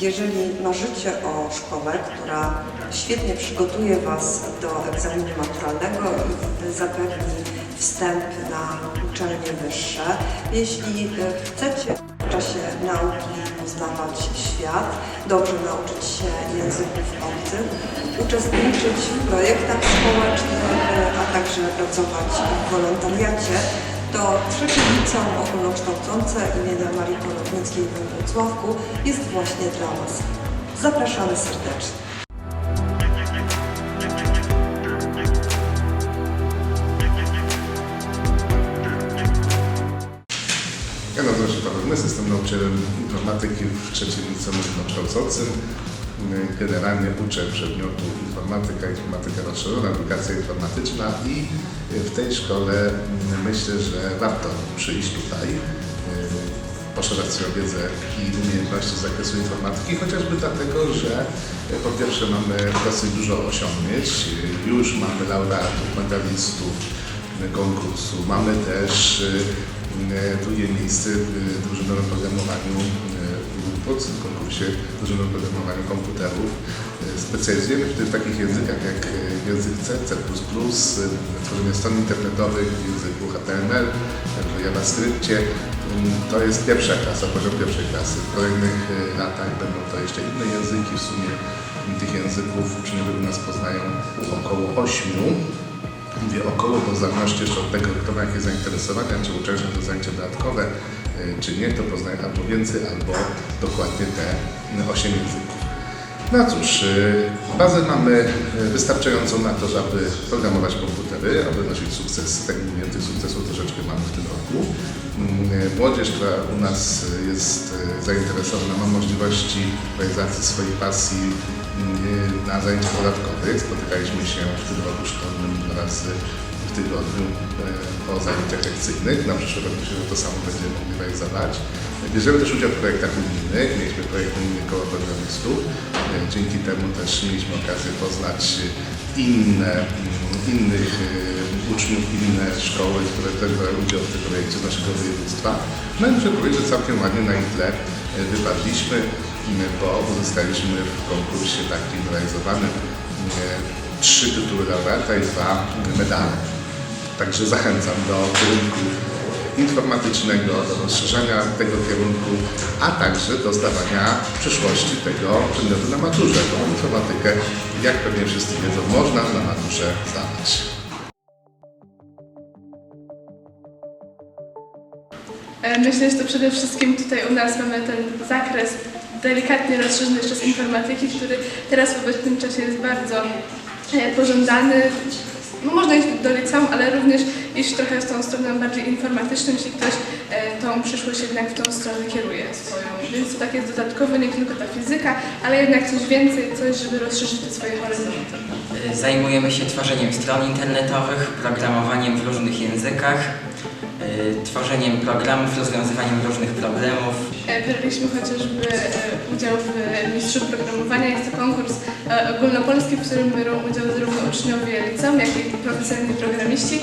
Jeżeli marzycie o szkole, która świetnie przygotuje Was do egzaminu maturalnego i zapewni wstęp na uczelnie wyższe, jeśli e, chcecie w czasie nauki poznawać świat, dobrze nauczyć się języków obcych, uczestniczyć w projektach społecznych, e, a także pracować w wolontariacie, to trzecie liceum ogólnokształcące imienia Marii Konopnickiej we Wrocławku jest właśnie dla Was. Zapraszamy serdecznie. Ja nazywam się Paweł Mys, jestem nauczycielem informatyki w trzecim liceum ogólnokształcącym. Generalnie uczę przedmiotu informatyka, informatyka rozszerzona, edukacja informatyczna i w tej szkole myślę, że warto przyjść tutaj, y, poszerzać swoją wiedzę i umiejętności z zakresu informatyki, chociażby dlatego, że y, po pierwsze mamy dosyć dużo osiągnięć, już mamy laureatów, medalistów konkursu, mamy też drugie miejsce w drużynowym programowaniu w konkursie drużynowym programowaniu komputerów. Y, Specjalizujemy się w takich językach jak y, język C, C++, y, tworzenie stron internetowych w języku HTML, w JavaScriptie. Mm, To jest pierwsza klasa, poziom pierwszej klasy. W kolejnych latach będą to jeszcze inne języki. W sumie tych języków uczniowie u nas poznają około ośmiu. Mówię około, bo w zależności jeszcze od tego, kto ma jakieś zainteresowania, czy uczęszcza to zajęcia dodatkowe, czy nie, to poznaje albo więcej, albo dokładnie te 8 języków. No cóż, y, bazę mamy y, wystarczającą na to, żeby programować komputery, aby nosić sukces. Tak mówiłem, tych sukcesów troszeczkę mamy w tym roku. Mm, Młodzież, która u nas jest zainteresowana, ma możliwości realizacji swojej pasji mm, na zajęciach dodatkowych. Spotykaliśmy się w tym roku szkolnym dwa tygodniu e, po zajęciach lekcyjnych. Na przyszły rok myślę, że to samo będziemy mogli realizować. Bierzemy też udział w projektach unijnych. Mieliśmy projekt unijny koło programistów. E, Dzięki temu też mieliśmy okazję poznać inne, mm, innych e, uczniów, inne szkoły, które też brały udział w tym projekcie naszego województwa. No i muszę powiedzieć, że całkiem ładnie na ich tle wypadliśmy, m, bo uzyskaliśmy w konkursie takim realizowanym e, trzy tytuły laureata i dwa medale. Także zachęcam do kierunku informatycznego, do rozszerzania tego kierunku, a także do zdawania w przyszłości tego przedmiotu na maturze, bo informatykę, jak pewnie wszyscy wiedzą, można na maturze zdawać. E, Myślę, że to przede wszystkim tutaj u nas mamy ten zakres delikatnie rozszerzony jeszcze z informatyki, który teraz w obecnym czasie jest bardzo e, pożądany. No, można iść do liceum, ale również iść trochę z tą stroną bardziej informatyczną, jeśli ktoś e, tą przyszłość jednak w tą stronę kieruje swoją. Więc to tak jest dodatkowo, nie tylko ta fizyka, ale jednak coś więcej, coś, żeby rozszerzyć te swoje horyzonty. Zajmujemy się tworzeniem stron internetowych, programowaniem w różnych językach, tworzeniem programów, rozwiązywaniem różnych problemów. E, Braliśmy chociażby e, udział w Mistrzu Programowania. Jest to konkurs e, ogólnopolski, w którym biorą udział zarówno uczniowie liceum, jak i profesjonalni programiści.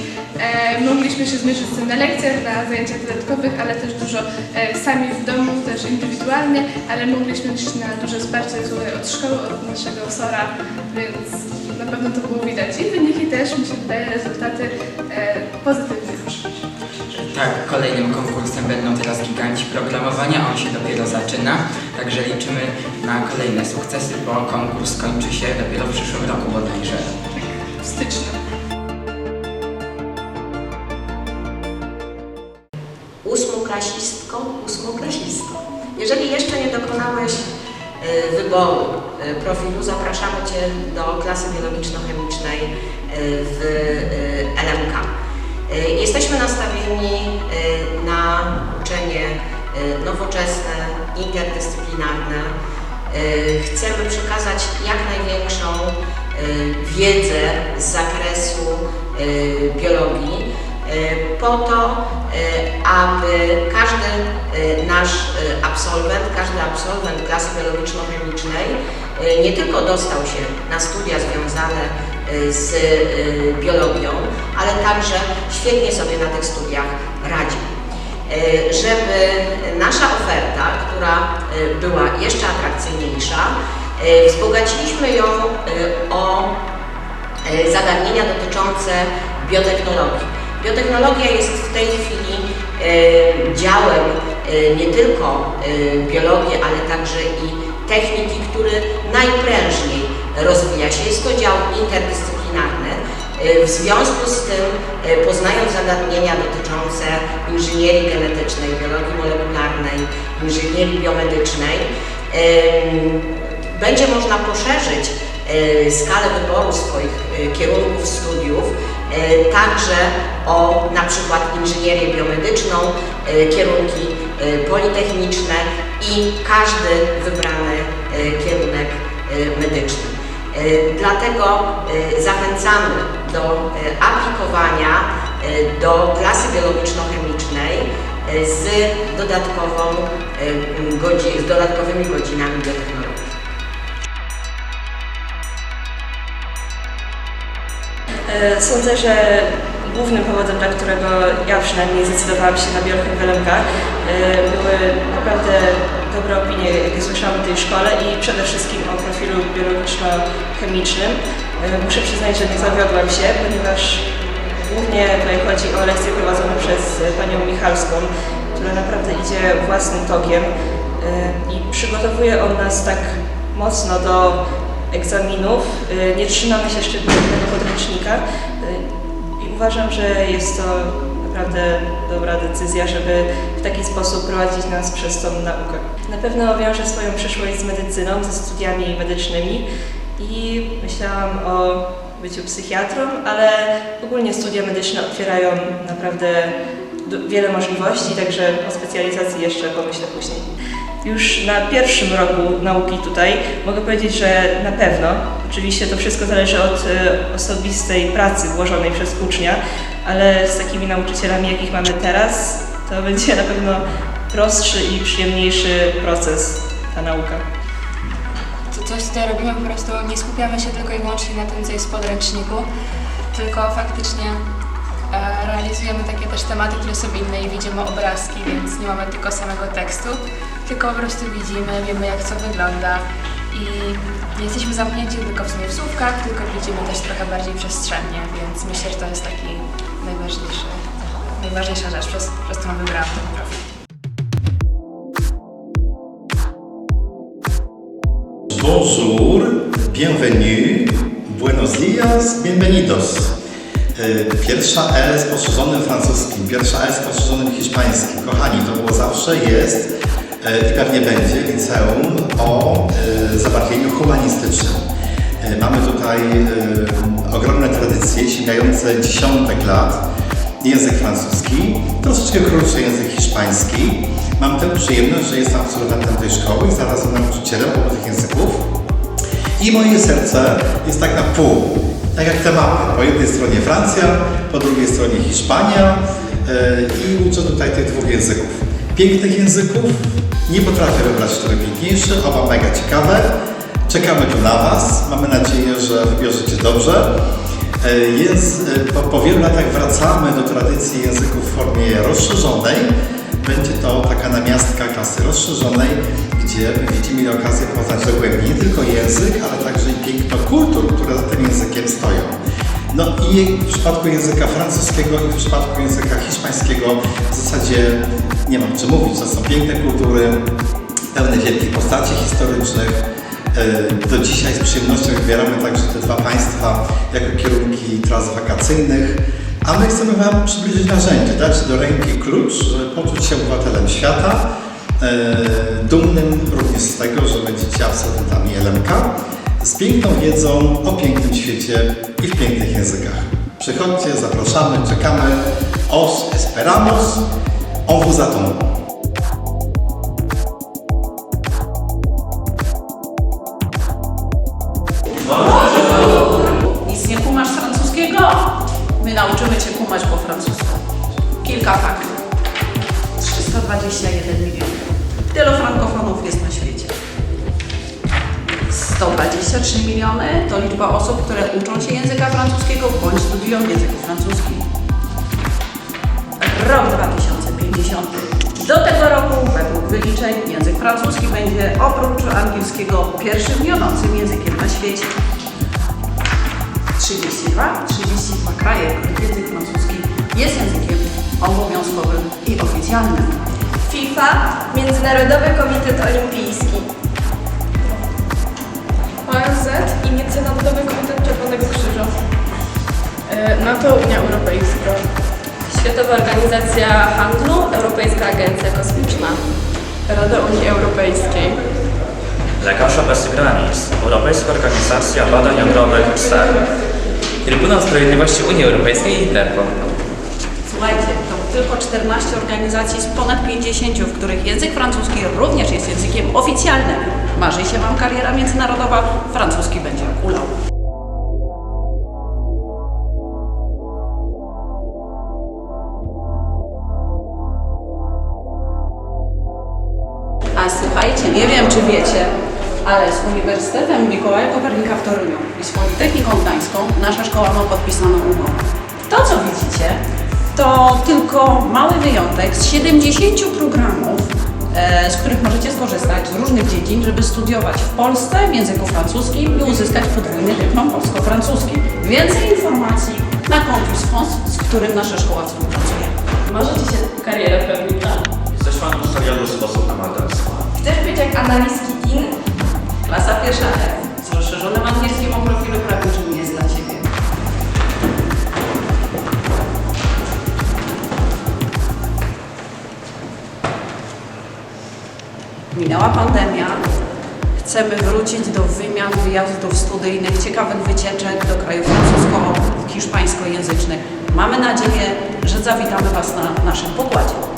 Mogliśmy się zmierzyć z tym na lekcjach, na zajęciach dodatkowych, ale też dużo sami w domu, też indywidualnie, ale mogliśmy liczyć na duże wsparcie od szkoły, od naszego SORA, więc na pewno to było widać. I wyniki też, mi się wydaje, rezultaty pozytywne. Tak, kolejnym konkursem będą teraz giganci programowania, on się dopiero zaczyna, także liczymy na kolejne sukcesy, bo konkurs kończy się dopiero w przyszłym roku bodajże. W styczniu. ósmoklasistką, ósmoklasistką. Jeżeli jeszcze nie dokonałeś y, wyboru y, profilu, zapraszamy Cię do klasy biologiczno-chemicznej y, w LMK. Y, Jesteśmy nastawieni y, na uczenie y, nowoczesne, interdyscyplinarne. Chcemy przekazać jak największą wiedzę z zakresu biologii po to, aby każdy nasz absolwent, każdy absolwent klasy biologiczno-chemicznej nie tylko dostał się na studia związane z biologią, ale także świetnie sobie na tych studiach radzi. żeby nasza oferta, która e, była jeszcze atrakcyjniejsza, e, wzbogaciliśmy ją e, o e, zagadnienia dotyczące biotechnologii. Biotechnologia jest w tej chwili e, działem e, nie tylko e, biologii, ale także i techniki, który najprężniej rozwija się. Jest to dział interdyscyplinarny. E, W związku z tym, e, poznając zagadnienia dotyczące inżynierii genetycznej, biologii molekularnej, inżynierii biomedycznej, będzie można poszerzyć e, skalę wyboru swoich kierunków studiów, także o na przykład inżynierię biomedyczną, kierunki politechniczne i każdy wybrany kierunek medyczny. Dlatego zachęcamy do e, aplikowania e, do klasy biologiczno-chemicznej e, z, dodatkową, z dodatkowymi godzinami biotechnologii. Sądzę, że głównym powodem, dla którego ja przynajmniej zdecydowałam się na biochemię e, były naprawdę dobre opinie, jakie słyszałam o tej szkole i przede wszystkim o profilu biologiczno-chemicznym. E, Muszę przyznać, że nie zawiodłam się, ponieważ głównie tutaj chodzi o lekcje prowadzone przez e, panią Michalską, która naprawdę idzie własnym tokiem e, i przygotowuje on nas tak mocno do egzaminów. Nie trzymamy się szczególnego podręcznika i uważam, że jest to naprawdę dobra decyzja, żeby w taki sposób prowadzić nas przez tą naukę. Na pewno wiążę swoją przyszłość z medycyną, ze studiami medycznymi i myślałam o byciu psychiatrą, ale ogólnie studia medyczne otwierają naprawdę wiele możliwości, także o specjalizacji jeszcze pomyślę później. Już na pierwszym roku nauki tutaj mogę powiedzieć, że na pewno, oczywiście to wszystko zależy od e, osobistej pracy włożonej przez ucznia, ale z takimi nauczycielami, jakich mamy teraz, to będzie na pewno prostszy i przyjemniejszy proces ta nauka. Coś tutaj robimy, po prostu nie skupiamy się tylko i wyłącznie na tym, co jest w podręczniku, tylko faktycznie e, realizujemy takie też tematy, które są inne i widzimy obrazki, więc nie mamy tylko samego tekstu, tylko po prostu widzimy, wiemy jak co wygląda i nie jesteśmy zamknięci tylko w sumie w słówkach, tylko widzimy też trochę bardziej przestrzennie, więc myślę, że to jest taki najważniejszy, najważniejsza rzecz, przez, przez którą wybrałam ten profil. Bonjour, bienvenue, buenos dias, bienvenidos. E, Pierwsza E z poszerzonym francuskim, pierwsza E z poszerzonym hiszpańskim. Kochani, to było zawsze, jest i pewnie będzie liceum o zabarwieniu humanistycznym. Mamy tutaj ogromne tradycje sięgające dziesiątek lat. Język francuski, troszeczkę krótszy język hiszpański. Mam tę przyjemność, że jestem absolwentem tej szkoły i zarazem nauczycielem obu tych języków. I moje serce jest tak na pół, tak jak te mapy. Po jednej stronie Francja, po drugiej stronie Hiszpania yy, i uczę tutaj tych dwóch języków. Pięknych języków, nie potrafię wybrać, który piękniejszy, oba mega ciekawe. Czekamy tu na Was, mamy nadzieję, że wybierzecie dobrze. Więc yy, po, wielu latach wracamy do tradycji języków w formie rozszerzonej. Będzie to taka namiastka klasy rozszerzonej, gdzie będziecie mieli okazję poznać dogłębnie nie tylko język, ale także i piękno kultur, które za tym językiem stoją. No i w przypadku języka francuskiego i w przypadku języka hiszpańskiego w zasadzie nie mam czym mówić, to są piękne kultury, pełne wielkich postaci historycznych. E, Do dzisiaj z przyjemnością wybieramy także te dwa państwa jako kierunki tras wakacyjnych. A my chcemy Wam przybliżyć narzędzie, dać do ręki klucz, żeby poczuć się obywatelem świata, e, dumnym również z tego, że będziecie absolwentami LMK, z piękną wiedzą o pięknym świecie i w pięknych językach. Przychodźcie, zapraszamy, czekamy. Os esperamos, on vous My nauczymy Cię kumać po francusku. Kilka faktów. 321 milionów. Tylu frankofonów jest na świecie. 123 miliony to liczba osób, które uczą się języka francuskiego bądź studiują w języku francuskim. Rok 2050 Do tego roku, według wyliczeń, język francuski będzie oprócz angielskiego pierwszym wiodącym językiem na świecie. 32, 32 kraje, których język francuski jest językiem obowiązkowym i oficjalnym. FIFA, Międzynarodowy Komitet Olimpijski. ONZ i Międzynarodowy Komitet Czerwonego Krzyża. E, NATO, Unia Europejska. Światowa Organizacja Handlu, Europejska Agencja Kosmiczna. Rada Unii Europejskiej. Lekarze Bez Granic, Europejska Organizacja Badań Jądrowych CERN, Trybunał Sprawiedliwości Unii Europejskiej i Interpol. Słuchajcie, to tylko 14 organizacji z ponad 50, w których język francuski również jest językiem oficjalnym. Marzy się Wam kariera międzynarodowa, francuski będzie kulał. A słuchajcie, nie wiem czy wiecie, ale z Uniwersytetem Mikołaja Kopernika w Toruniu i z Politechniką Gdańską nasza szkoła ma podpisaną umowę. To, co widzicie, to tylko mały wyjątek z 70 programów, e, z których możecie skorzystać z różnych dziedzin, żeby studiować w Polsce w języku francuskim i uzyskać podwójny dyplom polsko-francuski. Więcej informacji na konkurs FONS, z którym nasza szkoła współpracuje. Możecie się karierę pewnika? Jesteś fanem serialu Sposób Amatorstwa. Chcesz być jak analistki in? Klasa pierwsza F z rozszerzonym angielskim o profilu prawniczym jest dla Ciebie. Minęła pandemia. Chcemy wrócić do wymian, wyjazdów studyjnych, ciekawych wycieczek do krajów francusko-hiszpańskojęzycznych. Mamy nadzieję, że zawitamy Was na naszym pokładzie.